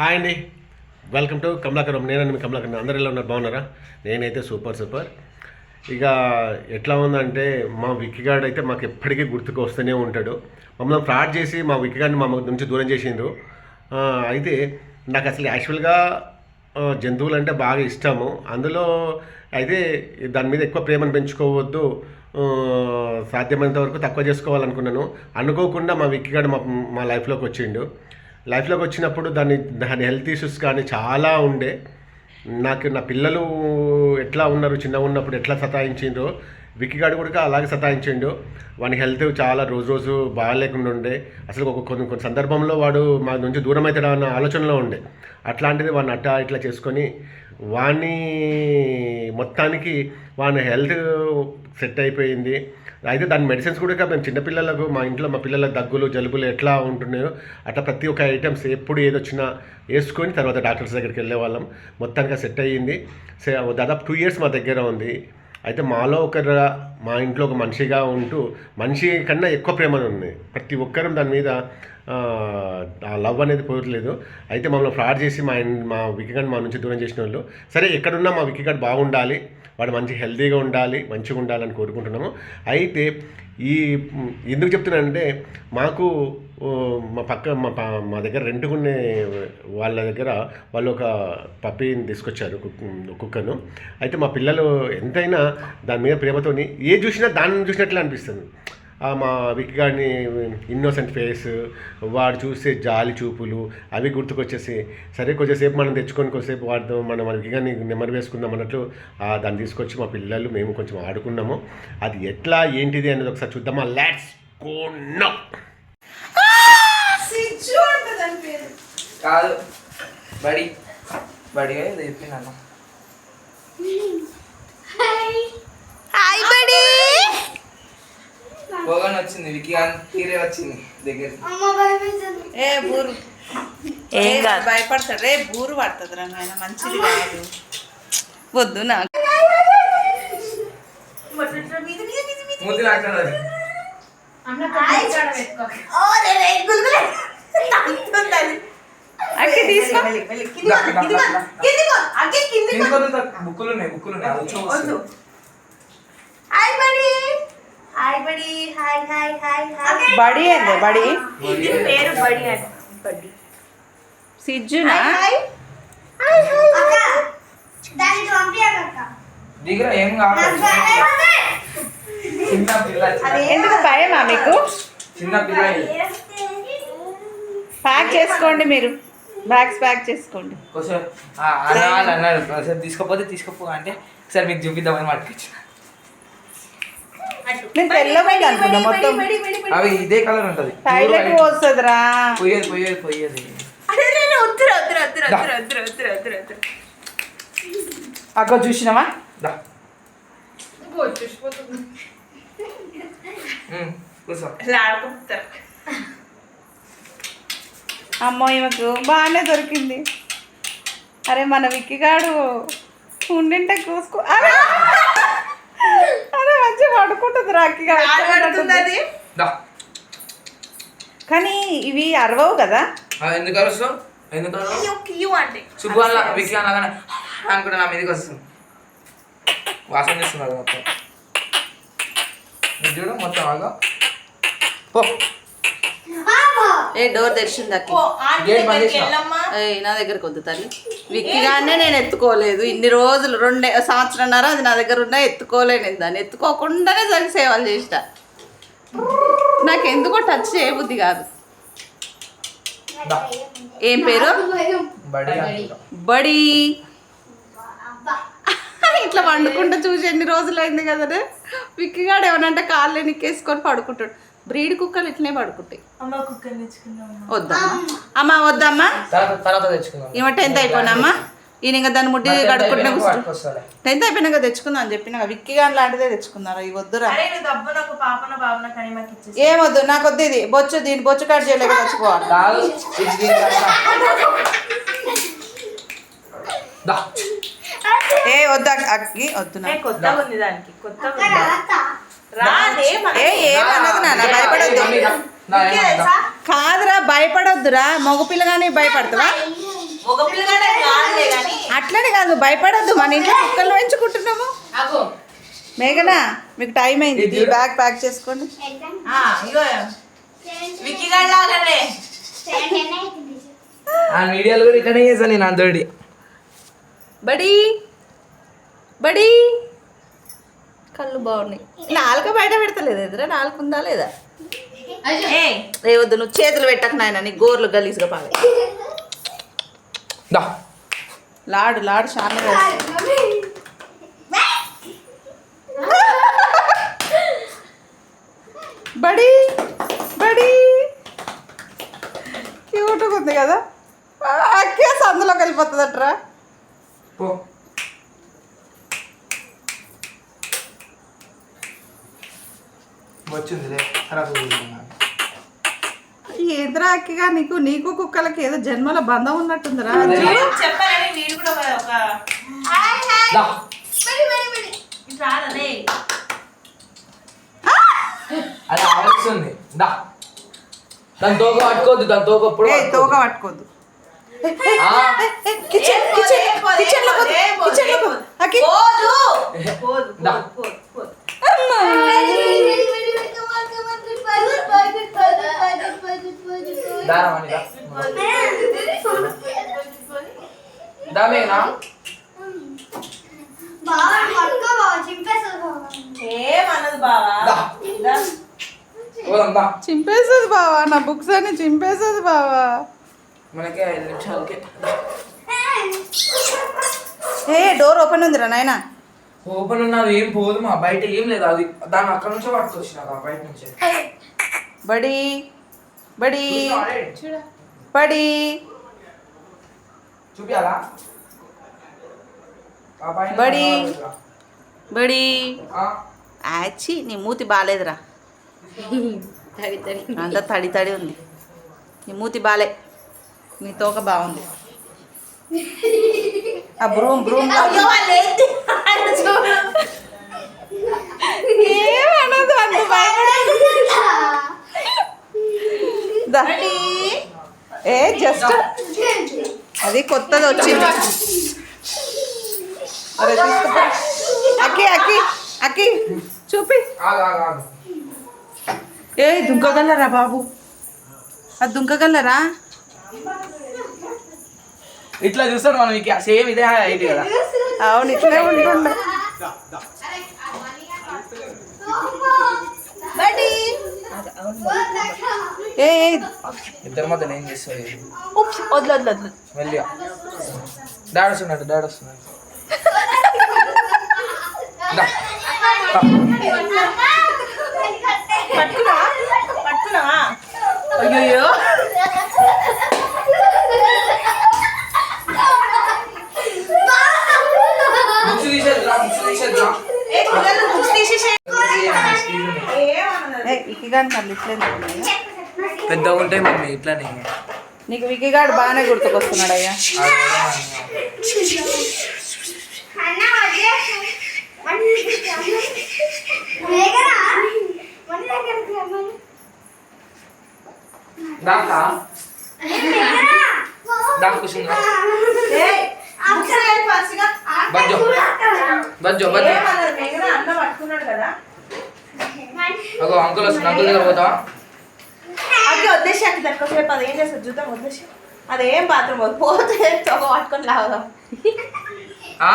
Hi అండి. Welcome to Kamalakaram. నేనండి మీ కమలాకరం. అందరు ఎలా ఉన్నారు? బాగున్నారా? నేనైతే సూపర్ సూపర్. ఇక ఎట్లా ఉందంటే మా విక్కిగాడు అయితే మాకు ఎప్పటికీ గుర్తుకు వస్తూనే ఉంటాడు. మమ్మల్ని ఫ్రాడ్ చేసి మా విక్కిగాడిని మా నుంచి దూరం చేసిండ్రు. అయితే నాకు అసలు యాక్చువల్గా జంతువులు అంటే బాగా ఇష్టము. అందులో అయితే దాని మీద ఎక్కువ ప్రేమను పెంచుకోవద్దు. సాధ్యమైనంత వరకు తక్కువ చేసుకోవాలనుకున్నాను. అనుకోకుండా మా విక్కిగాడు మా మా లైఫ్లోకి వచ్చిండు. లైఫ్లోకి వచ్చినప్పుడు దాని దాని హెల్త్ ఇష్యూస్ కానీ చాలా ఉండే. నాకు నా పిల్లలు ఎట్లా ఉన్నారు చిన్నగా ఉన్నప్పుడు ఎట్లా సతాయించిండ్రో విక్కిగాడు కూడా అలాగే సతాయించిండు. వాని హెల్త్ చాలా రోజు రోజు బాగాలేకుండా ఉండే. అసలు ఒక కొన్ని కొన్ని సందర్భంలో వాడు మా నుంచి దూరం అవుతాడా అన్న ఆలోచనలో ఉండే. అట్లాంటిది వాడిని అట్టా ఇట్లా చేసుకొని వాణ్ణి మొత్తానికి వాని హెల్త్ సెట్ అయిపోయింది. అయితే దాని మెడిసిన్స్ కూడా మేము చిన్నపిల్లలకు మా ఇంట్లో మా పిల్లల దగ్గులు జలుబులు ఎట్లా ఉంటున్నాయో అట్లా ప్రతి ఒక్క ఐటమ్స్ ఎప్పుడు ఏదొచ్చినా వేసుకొని తర్వాత డాక్టర్స్ దగ్గరికి వెళ్ళే వాళ్ళం. మొత్తానికి సెట్ అయ్యింది. సే దాదాపు టూ ఇయర్స్ మా దగ్గర ఉంది. అయితే మాలో ఒకరు మా ఇంట్లో ఒక మనిషిగా ఉంటూ మనిషి కన్నా ఎక్కువ ప్రేమ ఉంది ప్రతి ఒక్కరం దాని మీద ఆ, లవ్ అనేది పోయట్లేదు అయితే మమ్మల్ని ఫ్రాడ్ చేసి మా మా వికీగాడ్ మా నుంచి దూరం చేసిన వాళ్ళు సరే ఎక్కడున్నా మా వికీగాడ్ బాగుండాలి వాడు మంచి హెల్తీగా ఉండాలి మంచిగా ఉండాలని కోరుకుంటున్నాము. అయితే ఈ ఎందుకు చెప్తున్నానంటే మాకు మా పక్క మా మా దగ్గర రెండుకునే వాళ్ళ దగ్గర వాళ్ళు ఒక పప్పీని తీసుకొచ్చారు కుక్- కుక్కను. అయితే మా పిల్లలు ఎంతైనా దాని మీద ప్రేమతోని ఏ చూసినా దాన్ని చూసినట్లే అనిపిస్తుంది. మా విక్గాడిని ఇన్నోసెంట్ ఫేస్ వాడు చూసే జాలి చూపులు అవి గుర్తుకొచ్చేసి సరే కొంచెంసేపు మనం తెచ్చుకొని కొంచెంసేపు వాడితో మనం మన విక్గాన్ని నెమ్మది వేసుకుందాం అన్నట్లు ఆ, దాన్ని తీసుకొచ్చి మా పిల్లలు మేము కొంచెం ఆడుకున్నాము. అది ఎట్లా ఏంటిది అనేది ఒకసారి చూద్దామా లెట్స్ గో నౌ కాదు. బడి. బడిగా ఇది చెప్పిందన్న హాయ్ బడి పోగానే వచ్చింది వికి తీరే వచ్చింది దగ్గరికి. ఏ బూరు. ఏం కాదు. భయపడతాడు. రే బూరు పడుతుంది రా నాయన మంచిది కాదు. వద్దు నాకు. ముద్దు లాక్తున్నది అక్కి తీసుకో. బుక్కులు ఉన్నాయి బుక్కులు ఉన్నాయి అది చూస్తూ. బడి ఏంది బడి పేరు బడి అని బడి సిజ్జునా దిగురా ఏం కావాలి చిన్న పిల్ల ఎందుకు భయమా మీకు చిన్న పిల్ల. ప్యాక్ చేసుకోండి మీరు బ్యాగ్స్ ప్యాక్ చేసుకోండి కొంచెం అన్నారు తీసుకపోతే తీసుకపో అంటే ఒకసారి మీకు చూపిద్దామని పట్టుకొచ్చిన నేను తెల్లబడి అనుకున్నా మొత్తం. అవి ఇదే కలర్ ఉంటది. టైలెట్ వస్తుందిరా పోయేది పోయేది పోయేది. అక్క చూసినావా? అమ్మో ఈమెకు బాగానే దొరికింది. అరే మన విక్కిగాడు ఉండింటే అరే మంచిగా పడుకుంటుంది దా. కానీ ఇవి అరవవు కదా? ఎందుకు అరుస్తావు? ఎందుకు వికి అనగానే అనుకుంటే నా మీదకి వస్తుంది. వాసన చేస్తున్నారు మొత్తం. ఇది చూడు మొత్తం ఆగా. పో. ఏ డోర్ తెరిచింది నా దగ్గరకు వద్దు తల్లి. విక్కిగానే నేను ఎత్తుకోలేదు. ఇన్ని రోజులు రెండే సంవత్సరంన్నర అది నా దగ్గర ఉన్నా ఎత్తుకోలేను నేను దాన్ని. ఎత్తుకోకుండానే దానికి సేవలు చేసిన. నాకు ఎందుకో టచ్ చేయబుద్ధి కాదు. ఏం పేరు? బడి. ఇట్లా వండుకుంటూ చూసి ఎన్ని రోజులు అయింది కదా విక్కిగాడు ఏమనంటే కాళ్ళు నిక్కేసుకొని పడుకుంటాడు బ్రీడ్ కుక్కలు ఇట్లనే పడుకుంటాయి. వద్దమ్మా అమ్మా. వద్దమ్మా. ఈమె టెన్త్ అయిపోయినమ్మా ఈయన ఇంకా దాన్ని ముట్టి కడుక్కుంటున్నా కూర్చో పట్టుకొస్తాలే. టెన్త్ అయిపోయినాక తెచ్చుకుందాం అని చెప్పిన విక్కిగా లాంటిదే తెచ్చుకున్నారు. ఇవి వద్దురా. ఏమొద్దు నాకు వద్దు ఇది. బొచ్చు దీని బొచ్చు కట్ చేయలేక తెచ్చుకోవాలి. దీని. ఏ వద్దు అక్క- అక్కి వద్దు నాకు. కొత్తగా ఉంది దానికి కొత్తగా ఏ ఏమన్నది నాన్న? భయపడొద్దు? కాదురా భయపడొద్దురా. మగ పిల్లగానే భయపడతావా? అట్లనే కాదు భయపడద్దు. మన ఇంట్లో కుక్కలు పెంచుకుంటున్నాము. మేఘనా మీకు టైం అయింది. ఈ బ్యాగ్ ప్యాక్ చేసుకోండి. వీడియోలు కూడా ఇట్లనే చేశాను నేను అందరి బడి బడి. కళ్ళు బాగున్నాయి. నాలుక బయట పెడతలేదు ఎదురా? నాలుక ఉందా లేదా ఏయ్, రేవద్దు నువ్వు చేతులు పెట్టకు నాయన నీ గోర్లు గలీజ్గా పాలే లాడు లాడు చాలా. బడి బడి. క్యూట్గా ఉంది కదా. ఆ, అక్కే సందులోకి వెళ్ళిపోతుందట్రా. వచ్చిందిలే ఏంద్రా అక్కిగా నీకు నీకు కుక్కలకి ఏదో జన్మల బంధం ఉన్నట్టుందిరా. చెప్పాలని వీడు కూడా ఒక- ఒక దా. ఇటు రాదనే అది ఆవలిస్తుంది దా. దాని తోక పట్టుకోవద్దు దాని తోక ఎప్పుడు ఏయ్, తోక పట్టుకోవద్దు. పట్టుకోద్దు ఆ, కిచెన్ కిచెన్ కిచెన్లో కిచెన్లో అక్కి పోదు. పోదు. దా. పోదు పోదు దా రమణి, దా. దా మేఘనా ఏమన్నది బావా దా. దా. పోదాం దా చింపేస్తుంది బావా నా బుక్స్ అన్ని చింపేస్తుంది బావా మనకి ఐదు నిమిషాలకి ఏ డోర్ ఓపెన్ ఉందిరా నాయనా ఓపెన్ ఉన్నది ఏం పోదు మా బయట ఏం లేదు అది దాన్ని అక్కడ నుంచే పట్టుకొచ్చిన బయట నుంచే బడి బడి చూడు. బడి. బడి. కనబడదురా. బడి. ఆ, ఆచి నీ మూతి బాగాలేదురా అంత తడి తడి ఉంది. నీ మూతి బాలే. నీ తోక బాగుంది. ఆ బ్రూమ్ బ్రూమ్ అయ్యో వాళ్ళు ఏంటి? ఆయన చూడు. ఏమనదు అంత భయపడదు. దా. ఏ జస్ట్ అది కొత్తది వచ్చింది. అరే తీసుకుపో. అక్కి అక్కి అక్కి. చూపి. ఆగు ఆగు ఆగు ఏ దుంకగలరా బాబు? అది దుంకగలరా? ఇట్లా చూస్తాడు మనం ఇక సేమ్ ఇదే హైట్ కదా. అవును ఇట్లే ఉంటుండే. ఏ ఏ, ఇద్దరి మధ్య ఏం చేస్తుంది ఉప్స్, వదిలు వదిలు వదిలు. మెల్లిగా. డాడ్ వస్తున్నాడు డాడ్ వస్తున్నాడు. పట్టుకున్నావా పట్టుకున్నావా అయ్యో ఏ ఇక్కిగాని కళ్ళు ఇట్లే ఉంటున్నాయి. పెద్దగా ఉంటాయి మమ్మీ ఇట్లానే. నీకు వికిగాడు బాగానే గుర్తుకొస్తున్నాడు అయ్యా దాకా? దాకా కూర్చుందా? బజ్జో. బజ్జో బజ్జో. అగో అంకుల్ వస్తుంది అంకుల్ దగ్గర పోతావా? అది వద్దేసి అక్కడ తక్కువసేపు అది ఏం చేస్తుంది చూద్దాం వద్దేసి అదేం బాత్రూమ్ పోతే పట్టుకొని లాగుదాం. ఆ?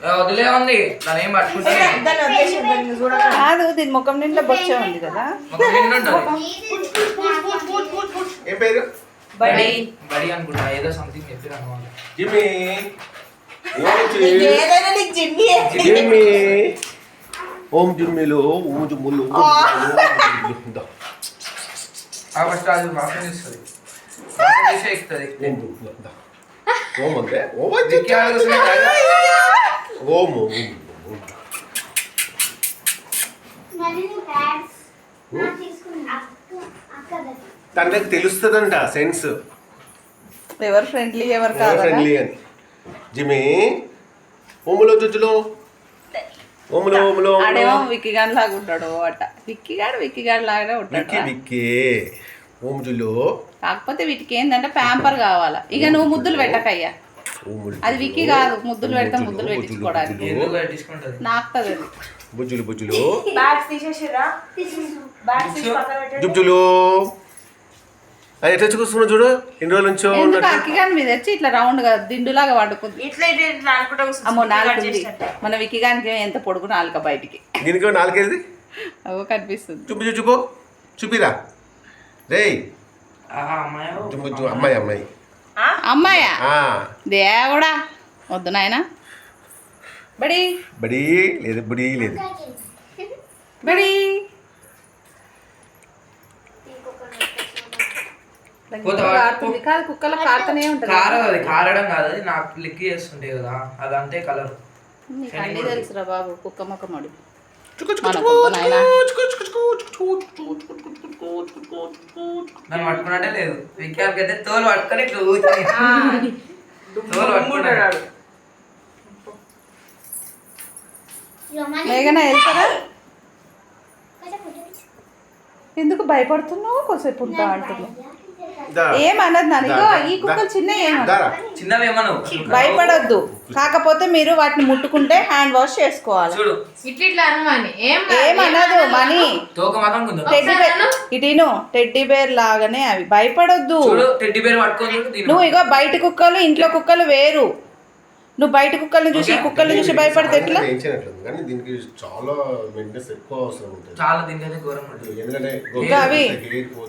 ఏ, వదిలే ఉంది. దాని ఏం పట్టుకుంటే దాన్ని వద్దేసి దాన్ని చూడక కాదు దీని ముఖం నిండా బొచ్చే ఉంది కదా. ఒక నిండు ఉంటుంది. ఏం పేరు? బడి. బడి. అనుకుంటా. ఏదో సంథింగ్ చెప్పిన అనమాట జిమ్మి. నీకు ఏదైనా నీకు జిమ్మి. జిమ్మి. ఓం జిమ్మిలో ఓం జిమ్ములు ఫస్ట్ అది వాసన ఇస్తుంది వాసన చేసే ఇస్తుంది ఓం అంటే ఓం. ఓం ఓం తనకి తెలుస్తుందంట సెన్స్ ఎవరు ఫ్రెండ్లీ ఎవరు ఫ్రెండ్లీ అని జిమ్మి ఓములో చుచ్చులో ఓములో ఓములో ఆడేమో విక్కిగాని లాగా ఉంటాడు అట. విక్కిగాడు విక్కిగాడు లాగానే విక్కి ఉంటాడు విక్కి. కాకపోతే వీటికి ఏంటంటే ప్యాంపర్ కావాలా. ఇక నువ్వు ముద్దులు పెట్టకయ్యా. అది విక్కి కాదు ముద్దులు పెడితే ముద్దులు పెట్టించుకోవడానికి. నాకుతుంది అది. బుజ్జులు బుజ్జులు. బ్యాగ్స్ తీసేసిరా బ్యాగ్స్ జుబ్జులు అది ఎట్లా చూస్తున్నావు చూడు? ఎన్ని రోజుల నుంచో ఎందుకు ఉన్నట్టు? అక్కి కానీ మీద వచ్చి ఇట్లా రౌండ్గా దిండులాగా పడుకుంది ఇట్లా ఇట్లా ఇట్లా అనుకుంటా కూర్చుంది. అమ్మో నాలుగు. మన విక్కిగానికి ఎంత పొడుగు నాలుక బయటికి. దీనికి నాలుగేది? అవో కనిపిస్తుంది. చూపి చూపో చూపిరా. రేయ్. ఆ అమ్మాయి? అమ్మాయి అమ్మాయి. ఆ? అమ్మాయా? ఆ, దేవుడా. వద్దు నాయనా. బడి. బడి లేదు బడి లేదు. బడి. కాదు కారడం కాదు అది నాకు లిక్ చేస్తుండే కదా అది అంతే కలర్ బాబు కుక్క మడి నన్ను పట్టుకున్నట్టే లేదు విఖ్యాప్ అయితే తోలు పట్టుకొని తోలు పట్టుకుంటాడు ఎందుకు భయపడుతున్నావు కొంచెం ఉంటా అంటున్నావు ఏమన్నది నన్ను? ఈ కుక్కలు చిన్నవి భయపడొద్దు. కాకపోతే మీరు వాటిని ముట్టుకుంటే హ్యాండ్ వాష్ చేసుకోవాలి. ఏమనదు మనీ? ఇటీను టెడ్డీ బేర్ లాగానే అవి. భయపడొద్దు. నువ్వు ఇగో బయట కుక్కలు ఇంట్లో కుక్కలు వేరు. నువ్వు బయట కుక్కల్ని చూసి కుక్కల్ని చూసి భయపడితే ఎట్లా? కానీ దీనికి చాలా మెయింటెనెన్స్ ఎక్కువ అవసరం ఉంటుంది. చాలా దీనికైతే ఘోరం ఉంటుంది ఎందుకంటే ఇంకా అవి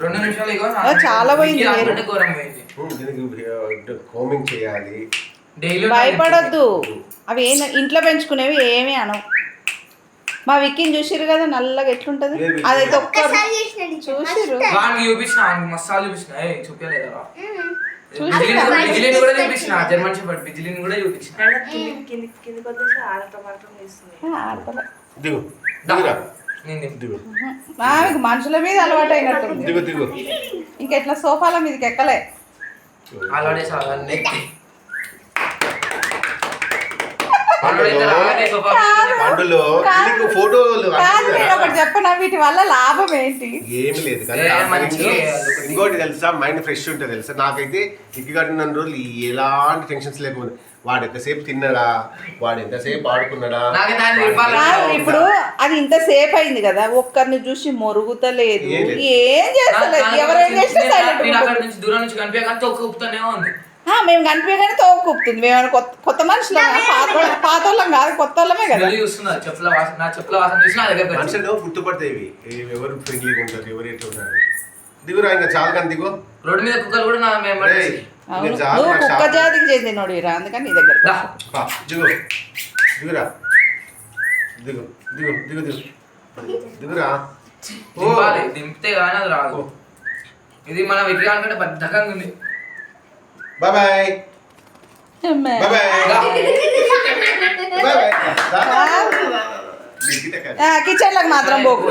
రెండు నిమిషాలు ఇగో చాలా పోయింది. ఆల్రెడీ ఘోరం పోయింది. దీనికి కోమింగ్ చేయాలి. డైలీ భయపడొద్దు. అవి ఏం ఇంట్లో పెంచుకునేవి ఏమీ అనవు. మా విక్కిని చూసిరు కదా నల్లగా ఎట్లుంటది? అదైతే ఒక్క చూసిరు వానికి చూపించిన మసాలు చూపించిన. ఏ చూపించలేదా? చూసినా? బిజిలీని కూడా చూపించిన జర్మన్ షెపర్డ్ బిజిలీని కూడా చూపించిన. దిగు. దిగురా. దిగు. ఆమెకు మనుషుల మీద అలవాటు అయినట్టుంది. దిగు దిగు. ఇంకెట్లా సోఫాల మీదకి ఎక్కలే. ఆల్రెడీ ఫోటోలు వీటి వల్ల లాభం ఏంటి? ఏమి లేదు కానీ ఇంకోటి తెలుసా? మైండ్ ఫ్రెష్ ఉంటుంది తెలుసా? నాకైతే ఇగ్గి కట్టిన రోజులు ఎలాంటి టెన్షన్స్ లేకుండా వాడు ఎంతసేపు తిన్నాడా? వాడు ఎంతసేపు ఆడుకున్నాడా? ఇప్పుడు అది ఇంతసేపు అయింది కదా ఒక్కరిని చూసి మొరుగుతలేదు. ఏం చేస్తలేదు? ఎవరైనా దూరం నుంచి ఉంది. మేము కనిపించగానే తోకుపుతుంది మేము ఏమైనా కొత్త కొత్త మనుషులం పాత పాత వాళ్ళం కాదు కొత్త వాళ్ళమే కదా. స్మెల్ చూస్తున్నా చెప్పుల వాసన నా చెప్పుల వాసన చూసి నా దగ్గర మనుషులు గుర్తుపడతాయి ఎవరు ఫ్రెండ్లీగా ఉంటారు ఎవరు ఎట్లా ఉంటారు? దిగురా ఇంకా చాలు కానీ దిగు. రోడ్డు మీద కుక్కలు కూడా నా మేము నువ్వు కుక్క. జాతికి చెందినోడు ఇరా అందుకని నీ దగ్గర దిగు. దిగురా దిగు దిగు దిగు దిగు. దిగురా దింపితే కానీ అది రాదు. ఇది మన విగ్రహం కంటే బద్ధకంగా ఉంది. బాయ్ ah, మాత్రం పోకు.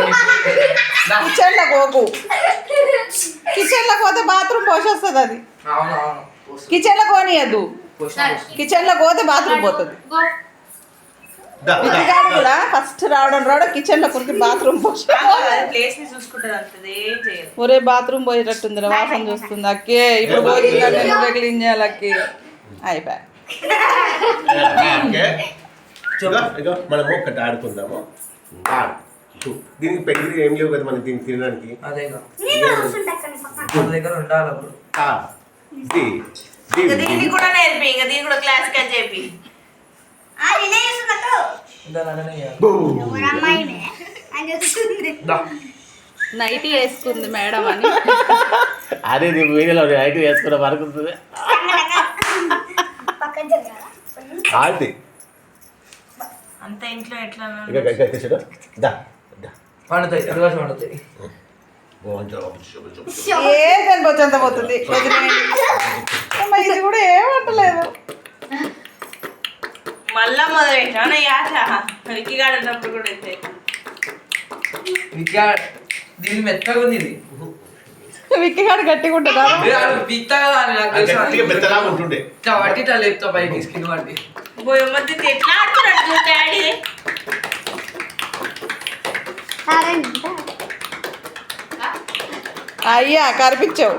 కిచెన్లకు పోకు. కిచెన్లకు పోతే బాత్రూమ్ పోషొస్తుంది అది. కిచెన్లకు పోనీయద్దు. కిచెన్లకు పోతే బాత్రూమ్ పోతుంది. ఇంటికాడ కూడా. ఫస్ట్ రావడం రావడం కిచెన్లో కొన్ని బాత్రూమ్ ఒరే బాత్రూమ్ పోయేటట్టుంది వాసన చూస్తుంది. అక్కే ఇప్పుడు పోయిందా క్లీన్ చేయాలి అక్కి. అయిపోయా. మనము ఒకటి ఆడుకుందాము. దీనికి పెట్టి ఏం లేవు కదా మనం దీన్ని తినడానికి. ఉండాలి కూడా నేర్పి ఇంకా దీన్ని కూడా క్లాసికల్ చెప్పి నైట్ వేసుకుంది మేడం అని. అదే నీ వీడియోలో నైట్ వేసుకున్న వరకు ఆంటీ. అంత ఇంట్లో ఎట్లా దా దా. రివర్స్ వండుతాయి ఏ వచ్చేంత పోతుంది? ఇది కూడా ఏమంటలేదు మళ్ళా మొదలు పెట్టాను యాస విక్కిగాడు ఉన్నప్పుడు కూడా అంతే దీని మెత్తగా ఉంది ఇది. విక్కిగాడు పిత్తగా పైకి అయ్యా కనిపించావు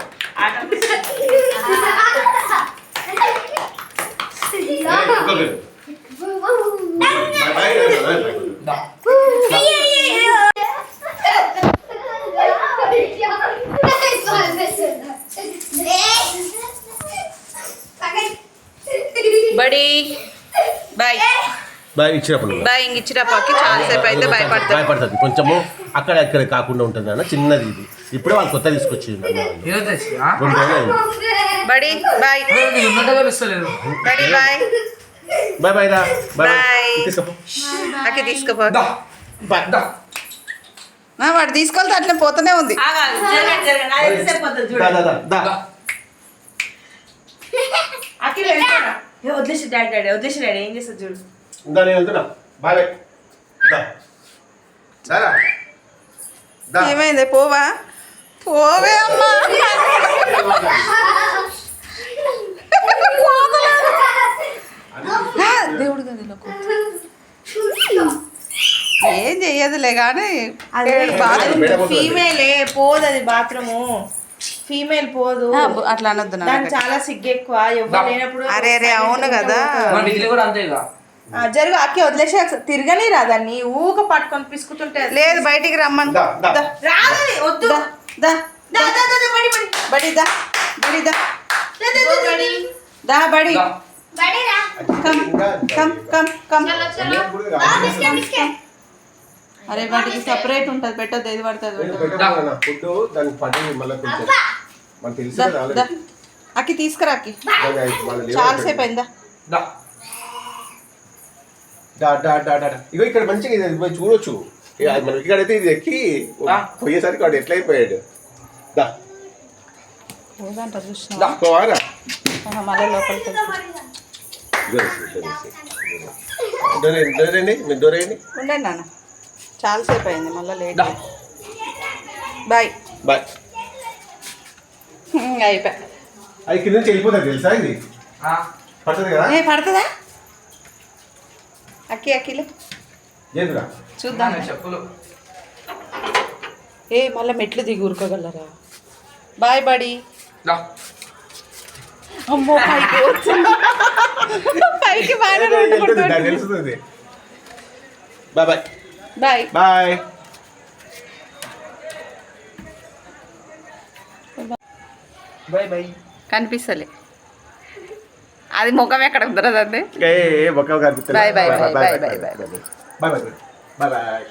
బడి. బాయ్ బాయ్ ఇచ్చినప్పుడు. బాయ్ ఇంక ఇచ్చినప్పకి చాలాసేపు అయితే భయపడతాడు భయపడుతుంది. కొంచెము అక్కడ ఇక్కడ కాకుండా ఉంటుంది అన్న? చిన్నది ఇది. ఇప్పుడే వాళ్ళు కొత్త అయింది. Buddy boy buddy boy boy boy రా బాయ్ బాయ్. తీసుకోపో. అక్కి తీసుకోపో దా. బాయ్ దా. ఆ, వాడు తీసుకెళ్తే అట్లే పోతూనే ఉంది వదిలేసి డాడీ డాడీ వదిలేసి డాడీ ఏం చూడు. ఏమైంది పోవా పోవే అమ్మా ఆ, దేవుడు గదిలో కూర్చో. ఏం చెయ్యదులే కానీ అదే బాత్రూమ్ ఫీమేలే పోదు అది బాత్రూము. ఫీమేల్ పోదు. అట్లా అనొద్దు చాలా సిగ్గు ఎక్కువ. ఎవరు లేనప్పుడు అరే, అరే, అవును కదా. జరుగు అక్కి వదిలేసి అసలు. తిరగని రాదాన్ని ఊక పట్టుకొని పిసుకుతుంటే లేదు బయటికి రమ్మని. దా, దా. దా, రాదని వద్దు. దా, దా, దా, దా, దా, దా, బడి, దా. బడి దా. దా, దా, దా, దా, దా. దా. బడి దా. Come come come come. అరే వాటికి సపరేట్ ఉంటుంది పెట్టద్దు ఏది పడుతుంది పెట్టాను ఫుడ్ దానికి పడి మళ్ళీ కొంచెం మనకు తెలుసు కదా దా ఆల్రెడీ అక్కి తీసుకురా అక్కి చాలాసేపు అయిందా దా. డా డా డా డా. ఇగో ఇక్కడ మంచిగా ఇది చూడొచ్చు మన ఇక్కడ అయితే ఇది ఎక్కి. పోయేసరికి వాడు ఎట్లా అయిపోయాడు దా. పోవారా మళ్ళీ లోపలికి మీరు ఉండండి నాన్న చాలాసేపు అయింది మళ్ళీ లేట్. బాయ్. బాయ్. అయిపోయా అది కింద నుంచి వెళ్ళిపోతుంది తెలుసా ఇది? ఆ. పడుతుంది కదా? ఏ పడుతుందా? అక్కి అక్కిలే. చూద్దాం. చెప్పులు. ఏ మళ్ళీ మెట్లు దిగి ఉరకగలరా? బాయ్ బడి. అమ్మో పైకి వచ్చింది పైకి తెలుస్తుంది. Bye bye. Bye bye bye bye కనిపిస్తలే. అది ముఖం ఎక్కడ కుదరదండి కనిపిస్తుంది bye, bye, bye, bye. Bye bye bye bye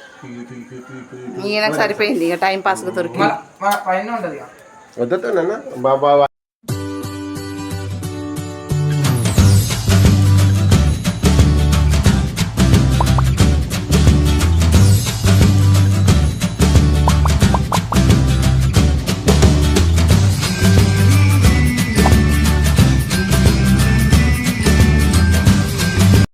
ఈయనకు సరిపోయింది ఇక టైం పాస్గా దొరికి నాన్న. బాబా